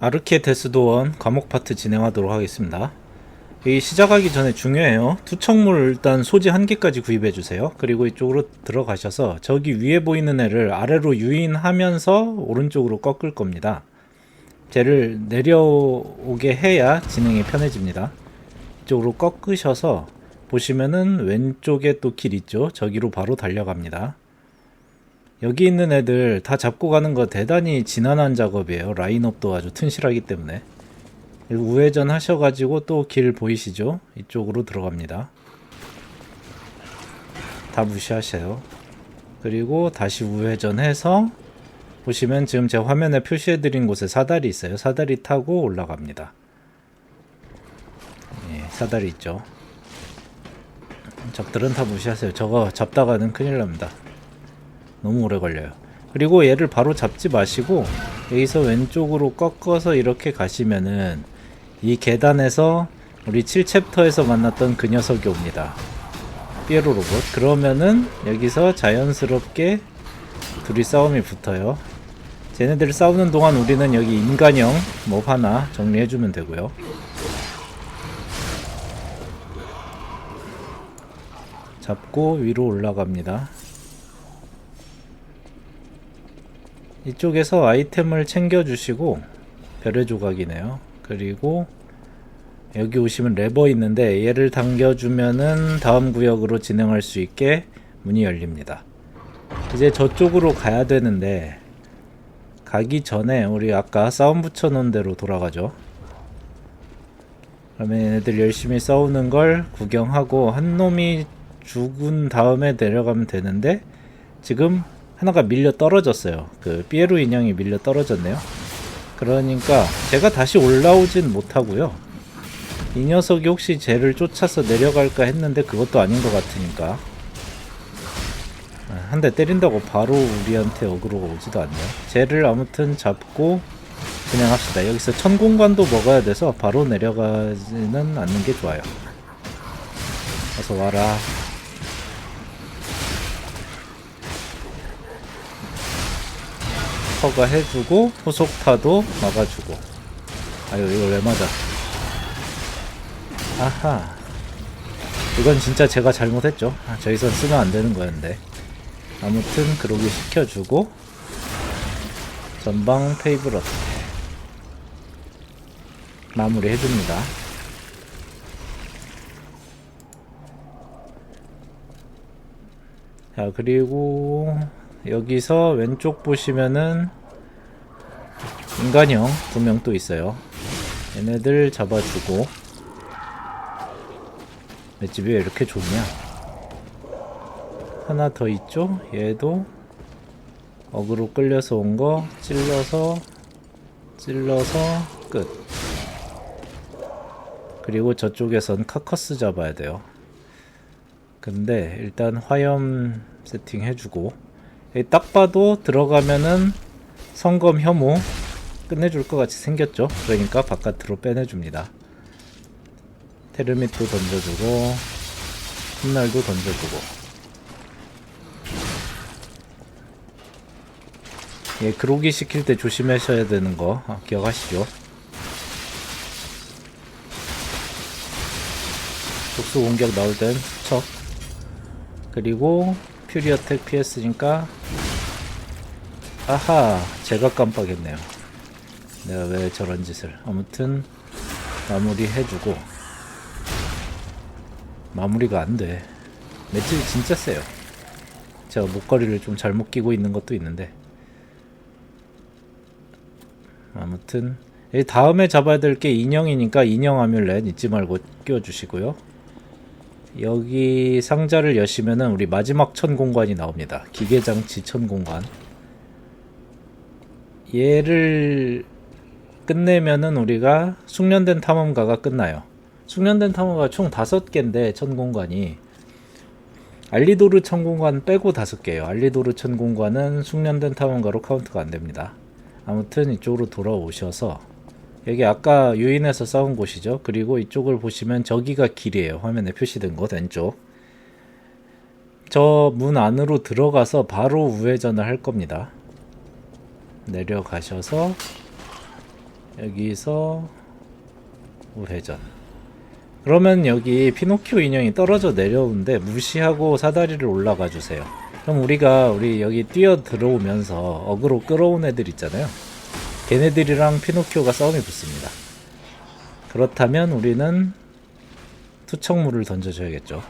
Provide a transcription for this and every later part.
아르키의 데스도원 과목 파트 진행하도록 하겠습니다. 이 시작하기 전에 중요해요. 투척물 일단 소지 한 개까지 구입해 주세요. 그리고 이쪽으로 들어가셔서 저기 위에 보이는 애를 아래로 유인하면서 오른쪽으로 꺾을 겁니다. 쟤를 내려오게 해야 진행이 편해집니다. 이쪽으로 꺾으셔서 보시면은 왼쪽에 또 길 있죠. 저기로 바로 달려갑니다. 여기 있는 애들 다 잡고 가는 거 대단히 지난한 작업이에요. 라인업도 아주 튼실하기 때문에. 우회전 하셔가지고 또 길 보이시죠? 이쪽으로 들어갑니다. 다 무시하세요. 그리고 다시 우회전해서 보시면 지금 제 화면에 표시해드린 곳에 사다리 있어요. 사다리 타고 올라갑니다. 예, 사다리 있죠. 적들은 다 무시하세요. 저거 잡다가는 큰일 납니다. 너무 오래 걸려요. 그리고 얘를 바로 잡지 마시고 여기서 왼쪽으로 꺾어서 이렇게 가시면은 이 계단에서 우리 7챕터에서 만났던 그 녀석이 옵니다. 피에로 로봇. 그러면은 여기서 자연스럽게 둘이 싸움이 붙어요. 쟤네들 싸우는 동안 우리는 여기 인간형 몹 하나 정리해주면 되고요. 잡고 위로 올라갑니다. 이쪽에서 아이템을 챙겨주시고 별의 조각이네요. 그리고 여기 오시면 레버 있는데 얘를 당겨주면은 다음 구역으로 진행할 수 있게 문이 열립니다. 이제 저쪽으로 가야 되는데 가기 전에 우리 아까 싸움 붙여놓은 대로 돌아가죠. 그러면 얘네들 열심히 싸우는 걸 구경하고 한 놈이 죽은 다음에 내려가면 되는데 지금 하나가 밀려 떨어졌어요. 그 피에로 인형이 밀려 떨어졌네요. 그러니까 제가 다시 올라오진 못하고요. 이 녀석이 혹시 쟤를 쫓아서 내려갈까 했는데 그것도 아닌 것 같으니까 한 대 때린다고 바로 우리한테 어그로가 오지도 않네요. 쟤를 아무튼 잡고 그냥 합시다. 여기서 천공관도 먹어야 돼서 바로 내려가지는 않는 게 좋아요. 어서 와라. 커가 해주고 후속타도 막아주고. 아유 이걸 왜 맞아? 아하. 이건 진짜 제가 잘못했죠. 아, 저기선 쓰면 안 되는 거였는데. 아무튼 그러기 시켜주고. 전방 어택 마무리 해줍니다. 자 그리고 여기서 왼쪽 보시면은 인간형 두 명 또 있어요. 얘네들 잡아주고 맷집이 왜 이렇게 좋냐? 하나 더 있죠? 얘도 어그로 끌려서 온 거 찔러서 찔러서 끝. 그리고 저쪽에선 카커스 잡아야 돼요. 근데 일단 화염 세팅 해주고 예, 딱 봐도 들어가면은 성검 혐오 끝내줄 것 같이 생겼죠. 그러니까 바깥으로 빼내줍니다. 테르밋도 던져주고 훗날도 던져주고 예, 그로기 시킬 때 조심하셔야 되는 거 아, 기억하시죠? 독수 공격 나올 땐 척. 그리고 퓨리 어택 피했으니까 아하 제가 깜빡했네요. 내가 왜 저런 짓을. 아무튼 마무리 해주고 마무리가 안돼. 맷집이 진짜 세요. 제가 목걸이를 좀 잘못 끼고 있는 것도 있는데. 아무튼 이 다음에 잡아야 될 게 인형이니까 인형 아뮬렛 잊지 말고 끼워주시고요 여기 상자를 여시면은 우리 마지막 천공관이 나옵니다. 기계장치 천공관. 얘를 끝내면은 우리가 숙련된 탐험가가 끝나요. 숙련된 탐험가가 총 다섯 개인데 천공관이 알리도르 천공관 빼고 다섯 개예요. 알리도르 천공관은 숙련된 탐험가로 카운트가 안 됩니다. 아무튼 이쪽으로 돌아오셔서 여기 아까 유인해서 싸운 곳이죠. 그리고 이쪽을 보시면 저기가 길이에요. 화면에 표시된 곳 왼쪽. 저 문 안으로 들어가서 바로 우회전을 할 겁니다. 내려가셔서 여기서 우회전. 그러면 여기 피노키오 인형이 떨어져 내려오는데 무시하고 사다리를 올라가 주세요. 그럼 우리가 우리 여기 뛰어 들어오면서 어그로 끌어온 애들 있잖아요. 걔네들이랑 피노키오가 싸움이 붙습니다. 그렇다면 우리는 투척물을 던져줘야겠죠.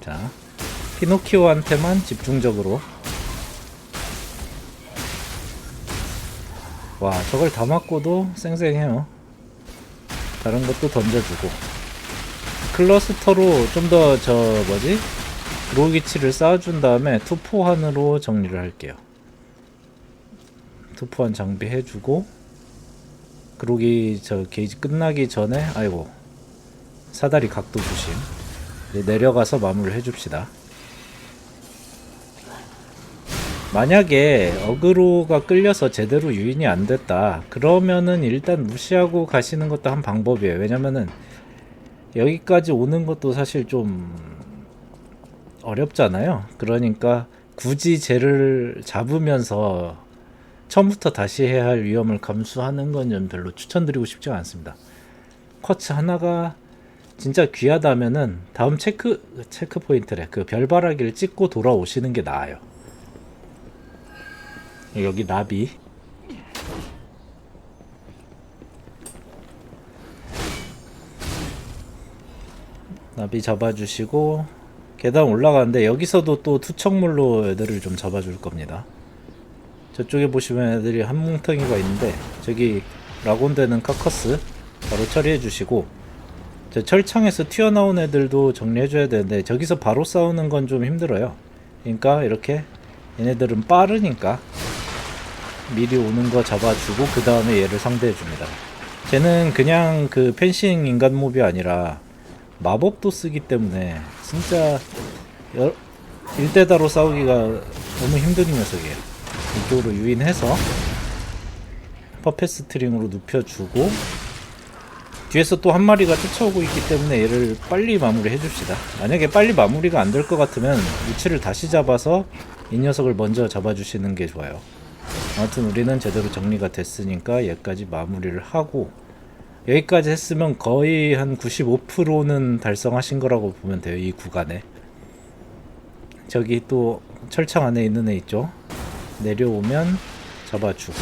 자, 피노키오한테만 집중적으로. 와, 저걸 다 맞고도 쌩쌩해요. 다른 것도 던져주고. 클러스터로 좀 더 저 뭐지? 드로기치를 쌓아준 다음에 투포환으로 정리를 할게요. 투포환 장비 해주고 그러기 저 게이지 끝나기 전에 아이고 사다리 각도 조심 내려가서 마무리를 해줍시다. 만약에 어그로가 끌려서 제대로 유인이 안 됐다 그러면은 일단 무시하고 가시는 것도 한 방법이에요 왜냐면은 여기까지 오는 것도 사실 좀 어렵잖아요. 그러니까 굳이 쟤를 잡으면서 처음부터 다시 해야 할 위험을 감수하는 건좀 별로 추천드리고 싶지 않습니다. 쿼츠 하나가 진짜 귀하다면은 다음 체크 체크 포인트래. 그 별바라기를 찍고 돌아오시는 게 나아요. 여기 나비. 나비 잡아주시고 계단 올라가는데 여기서도 또 투척물로 애들을 좀 잡아줄 겁니다 저쪽에 보시면 애들이 한 뭉텅이가 있는데 저기 라곤되는 카커스 바로 처리해 주시고 저 철창에서 튀어나온 애들도 정리해 줘야 되는데 저기서 바로 싸우는 건 좀 힘들어요 그러니까 이렇게 얘네들은 빠르니까 미리 오는 거 잡아주고 그 다음에 얘를 상대해 줍니다. 쟤는 그냥 그 펜싱 인간 몹이 아니라 마법도 쓰기 때문에 진짜 여, 일대다로 싸우기가 너무 힘든 녀석이에요. 이쪽으로 유인해서 퍼펫 스트링으로 눕혀주고 뒤에서 또 한 마리가 쫓아오고 있기 때문에 얘를 빨리 마무리 해줍시다. 만약에 빨리 마무리가 안 될 것 같으면 위치를 다시 잡아서 이 녀석을 먼저 잡아주시는 게 좋아요. 아무튼 우리는 제대로 정리가 됐으니까 얘까지 마무리를 하고 여기까지 했으면 거의 한 95%는 달성하신 거라고 보면 돼요 이 구간에. 저기 또 철창 안에 있는 애 있죠? 내려오면 잡아주고.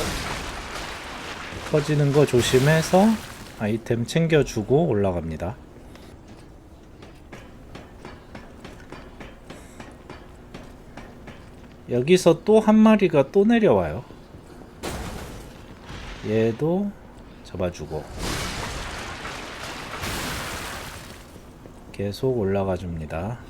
터지는 거 조심해서 아이템 챙겨주고 올라갑니다. 여기서 또 한 마리가 또 내려와요. 얘도 잡아주고 계속 올라가 줍니다.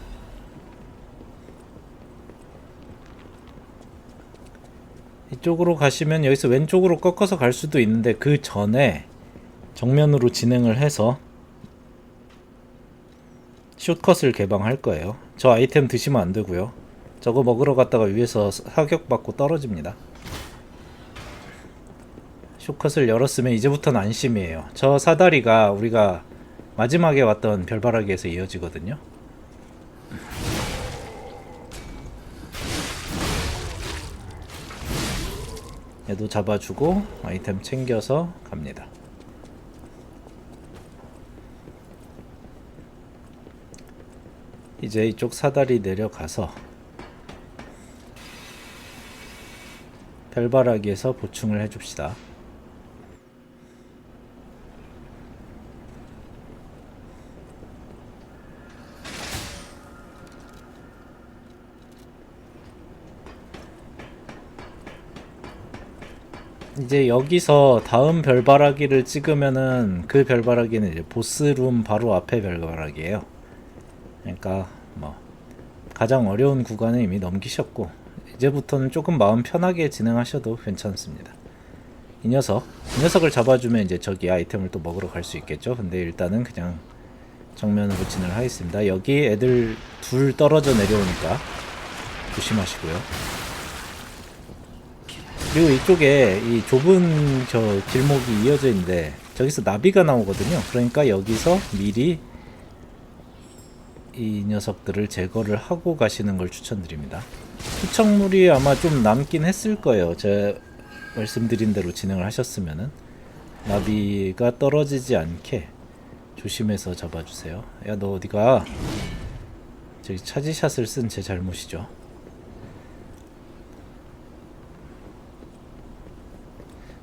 이쪽으로 가시면 여기서 왼쪽으로 꺾어서 갈 수도 있는데 그 전에 정면으로 진행을 해서 숏컷을 개방할 거예요. 저 아이템 드시면 안 되고요. 저거 먹으러 갔다가 위에서 사격받고 떨어집니다. 쇼컷을 열었으면 이제부터는 안심이에요. 저 사다리가 우리가 마지막에 왔던 별바라기에서 이어지거든요. 얘도 잡아주고 아이템 챙겨서 갑니다. 이제 이쪽 사다리 내려가서 별바라기에서 보충을 해줍시다. 이제 여기서 다음 별바라기를 찍으면은 그 별바라기는 이제 보스룸 바로 앞에 별바라기예요. 그러니까 뭐 가장 어려운 구간을 이미 넘기셨고 이제부터는 조금 마음 편하게 진행하셔도 괜찮습니다. 이 녀석, 이 녀석을 잡아주면 이제 저기 아이템을 또 먹으러 갈 수 있겠죠. 근데 일단은 그냥 정면으로 진행을 하겠습니다. 여기 애들 둘 떨어져 내려오니까 조심하시고요. 그리고 이쪽에 이 좁은 저 길목이 이어져 있는데 저기서 나비가 나오거든요. 그러니까 여기서 미리 이 녀석들을 제거를 하고 가시는 걸 추천드립니다. 투척물이 아마 좀 남긴 했을 거예요. 제 말씀드린 대로 진행을 하셨으면은 나비가 떨어지지 않게 조심해서 잡아주세요. 야 너 어디가? 저기 차지샷을 쓴 제 잘못이죠.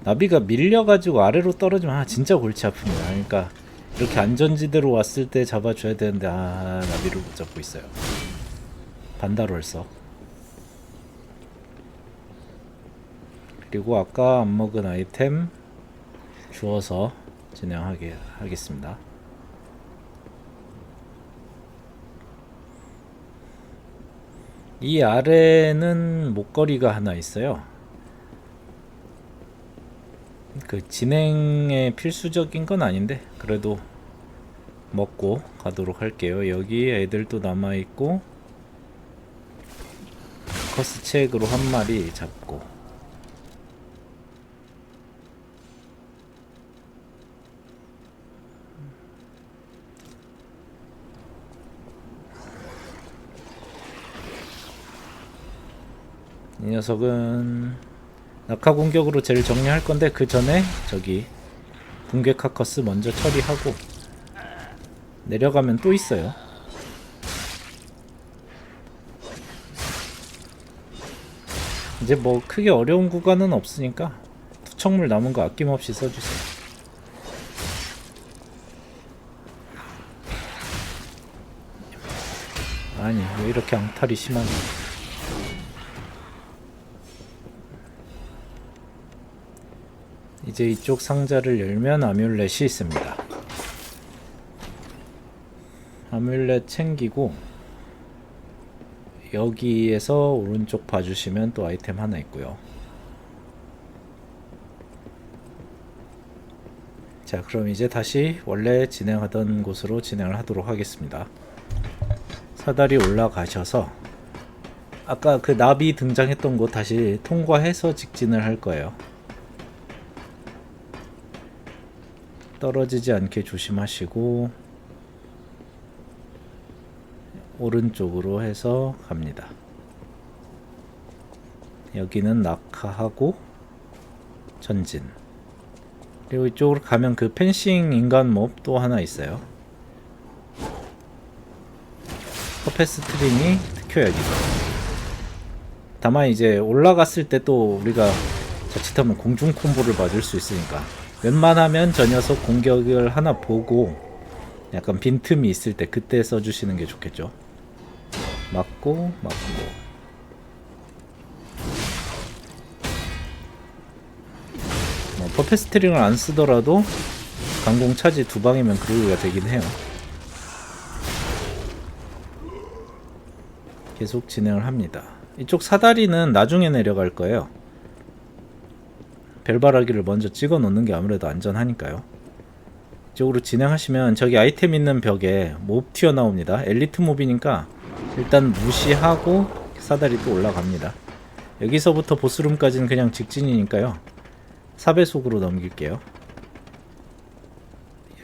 나비가 밀려가지고 아래로 떨어지면 아 진짜 골치 아픕니다. 그러니까 이렇게 안전지대로 왔을 때 잡아줘야 되는데 아 나비를 못 잡고 있어요. 반달월석 그리고 아까 안 먹은 아이템 주워서 진행하게 하겠습니다. 이 아래는 목걸이가 하나 있어요. 그 진행에 필수적인 건 아닌데 그래도 먹고 가도록 할게요. 여기 애들도 남아 있고 커스 책으로 한 마리 잡고 이 녀석은 낙하 공격으로 쟤를 정리할 건데 그 전에 저기 붕괴 카커스 먼저 처리하고 내려가면 또 있어요. 이제 뭐 크게 어려운 구간은 없으니까 투척물 남은 거 아낌없이 써주세요. 아니 왜 이렇게 앙탈이 심하냐? 이제 이쪽 상자를 열면 아뮬렛이 있습니다. 아뮬렛 챙기고 여기에서 오른쪽 봐주시면 또 아이템 하나 있고요. 자, 그럼 이제 다시 원래 진행하던 곳으로 진행을 하도록 하겠습니다. 사다리 올라가셔서 아까 그 나비 등장했던 곳 다시 통과해서 직진을 할 거예요. 떨어지지 않게 조심하시고 오른쪽으로 해서 갑니다. 여기는 낙하하고 전진. 그리고 이쪽으로 가면 그 펜싱 인간 몹 또 하나 있어요. 퍼페스 트링이 특효약이죠. 다만 이제 올라갔을 때 또 우리가 자칫하면 공중 콤보를 맞을 수 있으니까 웬만하면 저 녀석 공격을 하나 보고 약간 빈틈이 있을 때 그때 써주시는 게 좋겠죠. 맞고 맞고 뭐 퍼페스트링을 안 쓰더라도 강공 차지 두 방이면 그루가 되긴 해요. 계속 진행을 합니다. 이쪽 사다리는 나중에 내려갈 거예요. 별바라기를 먼저 찍어 놓는 게 아무래도 안전하니까요. 이쪽으로 진행하시면 저기 아이템 있는 벽에 몹 튀어나옵니다. 엘리트 몹이니까 일단 무시하고 사다리 또 올라갑니다. 여기서부터 보스룸까지는 그냥 직진이니까요. 4배속으로 넘길게요.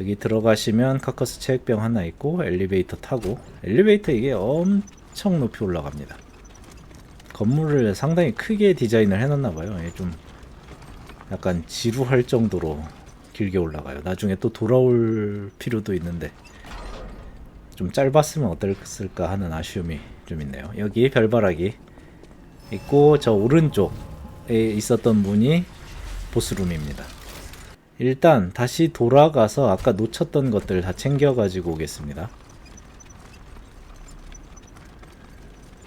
여기 들어가시면 카커스 체액병 하나 있고 엘리베이터 타고 엘리베이터 이게 엄청 높이 올라갑니다. 건물을 상당히 크게 디자인을 해놨나봐요. 좀 약간 지루할 정도로 길게 올라가요. 나중에 또 돌아올 필요도 있는데 좀 짧았으면 어땠을까 하는 아쉬움이 좀 있네요. 여기 별바라기 있고 저 오른쪽에 있었던 문이 보스룸입니다. 일단 다시 돌아가서 아까 놓쳤던 것들 다 챙겨가지고 오겠습니다.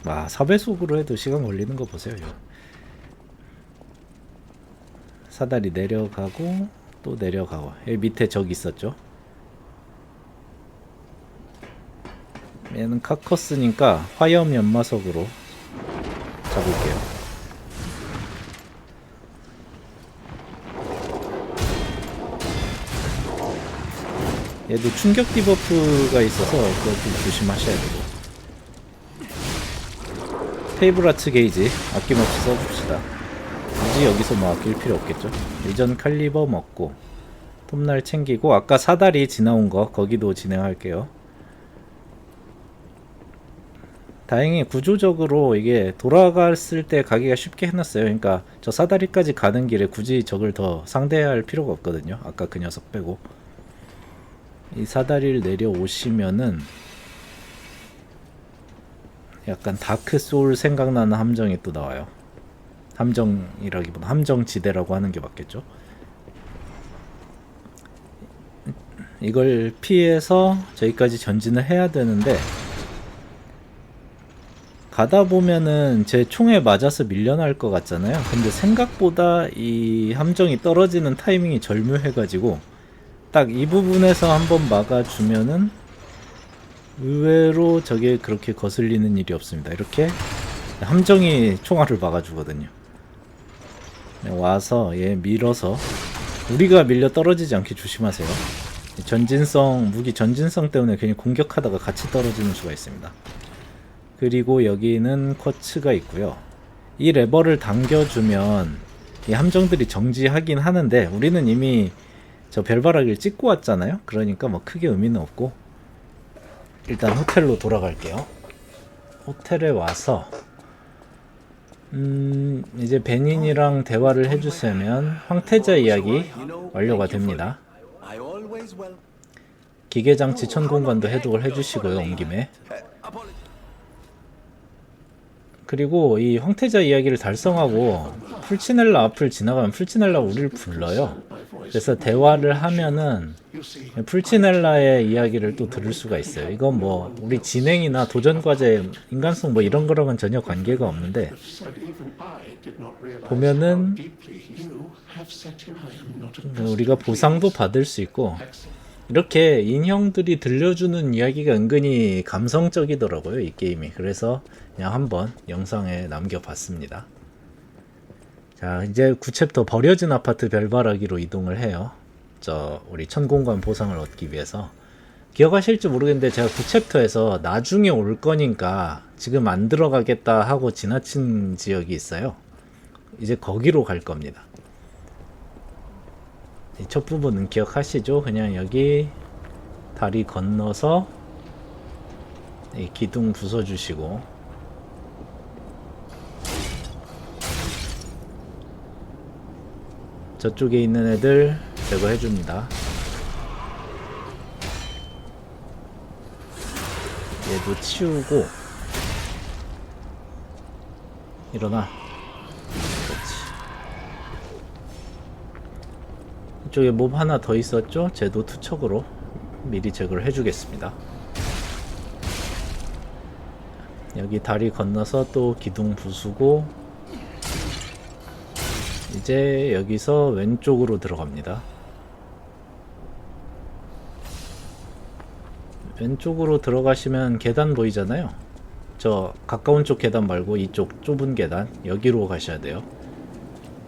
아, 4배속으로 해도 시간 걸리는 거 보세요. 이거. 사다리 내려가고 또 내려가고. 여기 밑에 저기 있었죠? 얘는 카커스니까 화염 연마석으로 잡을게요. 얘도 충격 디버프가 있어서 좀 조심하셔야 되고. 테이블 아츠 게이지 아낌없이 써줍시다 굳이 여기서 뭐 아낄 필요 없겠죠 리전 칼리버 먹고 톱날 챙기고 아까 사다리 지나온 거 거기도 진행할게요 다행히 구조적으로 이게 돌아갔을 때 가기가 쉽게 해놨어요. 그러니까 저 사다리까지 가는 길에 굳이 적을 더 상대해야 할 필요가 없거든요. 아까 그 녀석 빼고. 이 사다리를 내려오시면은 약간 다크 소울 생각나는 함정이 또 나와요. 함정이라기보다 함정지대라고 하는 게 맞겠죠. 이걸 피해서 저기까지 전진을 해야 되는데 가다 보면은 제 총에 맞아서 밀려날 것 같잖아요. 근데 생각보다 이 함정이 떨어지는 타이밍이 절묘해가지고 딱 이 부분에서 한번 막아주면은 의외로 저게 그렇게 거슬리는 일이 없습니다. 이렇게 함정이 총알을 막아주거든요. 네, 와서 얘 밀어서 우리가 밀려 떨어지지 않게 조심하세요. 전진성 무기 전진성 때문에 괜히 공격하다가 같이 떨어지는 수가 있습니다. 그리고 여기는 쿼츠가 있고요. 이 레버를 당겨주면 이 함정들이 정지하긴 하는데 우리는 이미 저 별바라기를 찍고 왔잖아요. 그러니까 뭐 크게 의미는 없고 일단 호텔로 돌아갈게요. 호텔에 와서 음 이제 베닌이랑 대화를 해주시면 황태자 이야기 완료가 됩니다. 기계장치 천공관도 해독을 해주시고요 온 김에 그리고 이 황태자 이야기를 달성하고 풀치넬라 앞을 지나가면 풀치넬라 우리를 불러요. 그래서 대화를 하면은 풀치넬라의 이야기를 또 들을 수가 있어요. 이건 뭐 우리 진행이나 도전 과제 인간성 뭐 이런 거랑은 전혀 관계가 없는데 보면은 우리가 보상도 받을 수 있고 이렇게 인형들이 들려주는 이야기가 은근히 감성적이더라고요, 이 게임이. 그래서 그냥 한번 영상에 남겨봤습니다. 자, 이제 9챕터 버려진 아파트 별바라기로 이동을 해요. 저, 우리 천공관 보상을 얻기 위해서. 기억하실지 모르겠는데 제가 9챕터에서 나중에 올 거니까 지금 안 들어가겠다 하고 지나친 지역이 있어요. 이제 거기로 갈 겁니다. 이첫 부분은 기억하시죠? 그냥 여기 다리 건너서 이 기둥 부숴주시고 저쪽에 있는 애들 제거해줍니다. 얘도 치우고 일어나. 그렇지. 이쪽에 몹 하나 더 있었죠? 쟤도 투척으로 미리 제거를 해주겠습니다. 여기 다리 건너서 또 기둥 부수고 이제 여기서 왼쪽으로 들어갑니다. 왼쪽으로 들어가시면 계단 보이잖아요. 저 가까운 쪽 계단 말고 이쪽 좁은 계단 여기로 가셔야 돼요.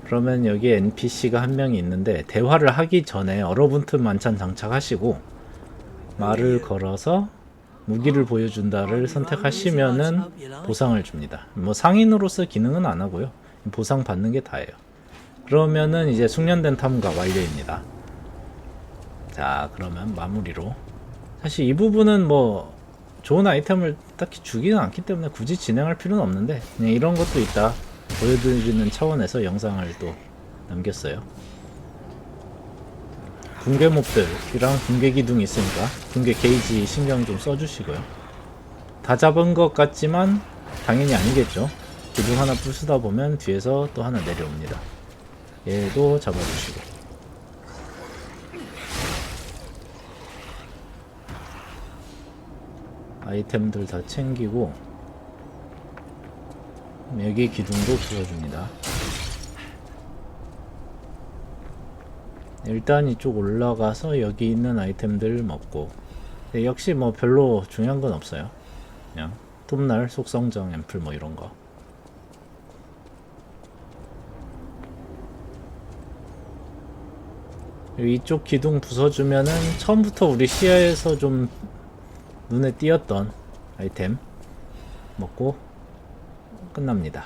그러면 여기 NPC가 한 명이 있는데 대화를 하기 전에 얼어붙은 만찬 장착하시고 말을 걸어서 무기를 보여준다를 선택하시면은 보상을 줍니다. 뭐 상인으로서 기능은 안 하고요. 보상 받는 게 다예요. 그러면은 이제 숙련된 탐가 완료입니다. 자, 그러면 마무리로 사실 이 부분은 뭐 좋은 아이템을 딱히 주기는 않기 때문에 굳이 진행할 필요는 없는데 그냥 이런 것도 있다 보여드리는 차원에서 영상을 또 남겼어요. 붕괴 몹들이랑 붕괴 기둥이 있으니까 붕괴 게이지 신경 좀 써주시고요. 다 잡은 것 같지만 당연히 아니겠죠. 기둥 하나 부수다 보면 뒤에서 또 하나 내려옵니다. 얘도 잡아주시고. 아이템들 다 챙기고 여기 기둥도 부숴줍니다. 일단 이쪽 올라가서 여기 있는 아이템들 먹고 네, 역시 뭐 별로 중요한 건 없어요. 그냥 톱날, 속성정, 앰플 뭐 이런 거. 이쪽 기둥 부숴주면은 처음부터 우리 시야에서 좀 눈에 띄었던 아이템 먹고 끝납니다.